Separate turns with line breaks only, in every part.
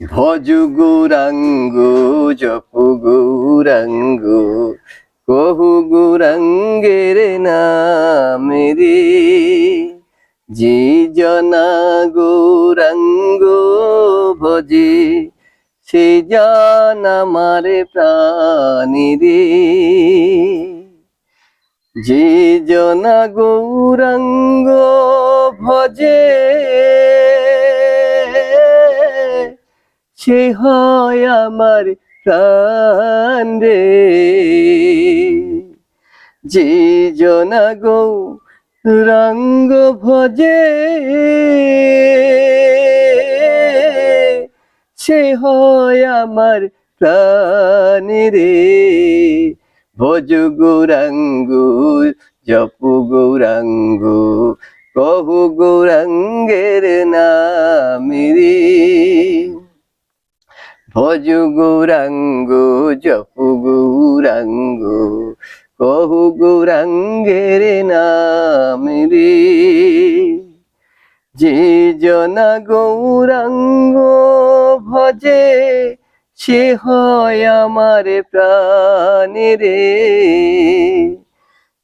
ভজ গৌরাঙ্গ, জপ গৌরাঙ্গ, কহু গৌরাঙ্গের নামেরে যে জনা গৌরাঙ্গ ভজে, সে জান আমার প্রাণীরে যে জনা গৌরাঙ্গ ভজে সে হয় আমার প্রাণ রে। যে জনা গৌরাঙ্গ ভজে সে হয় আমার প্রাণ রে। ভজ গৌরাঙ্গ, জপ গৌরাঙ্গ, কহু গৌরাঙ্গের নামেরে ভজ গৌরাঙ্গ জপ গৌরাঙ্গ কহু গৌরাঙ্গের নামেরে যে জনা গৌরাঙ্গ ভজে সে হয় আমার প্রাণেরে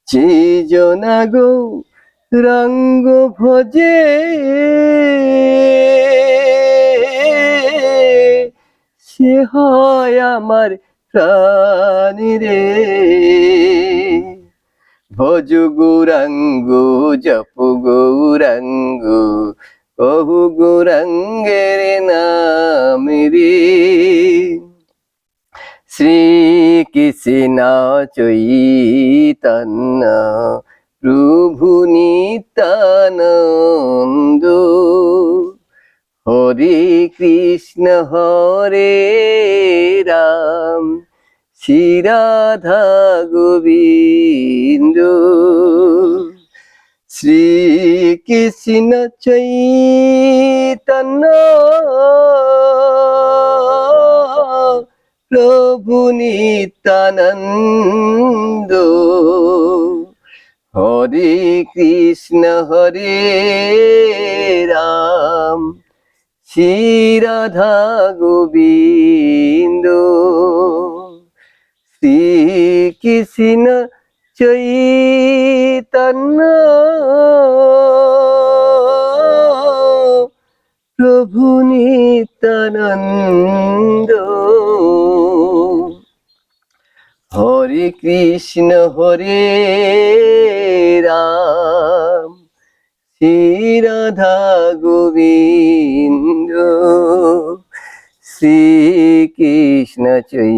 যে জনা গৌরাঙ্গ ভজে সে হয় আমার প্রাণীরে ভজ গৌরাঙ্গ, জপ গৌরাঙ্গ, কহু গৌরাঙ্গের নামেরে শ্রী কৃষ্ণ চৈতন্য, প্রভু নিত্যানন্দ হরে কৃষ্ণ হরে রাম। শ্রী রাধা গোবিন্দ। শ্রী কৃষ্ণ চৈতন্য। প্রভু নিত্যানন্দ। হরে কৃষ্ণ হরে রাম। শ্রী রাধা গোবিন্দ। শ্রী কৃষ্ণ চৈতন্য। প্রভু নিত্যানন্দ। হরে কৃষ্ণ হরে শ্রী রাধা গোবিন্দ শ্রী কৃষ্ণ চৈ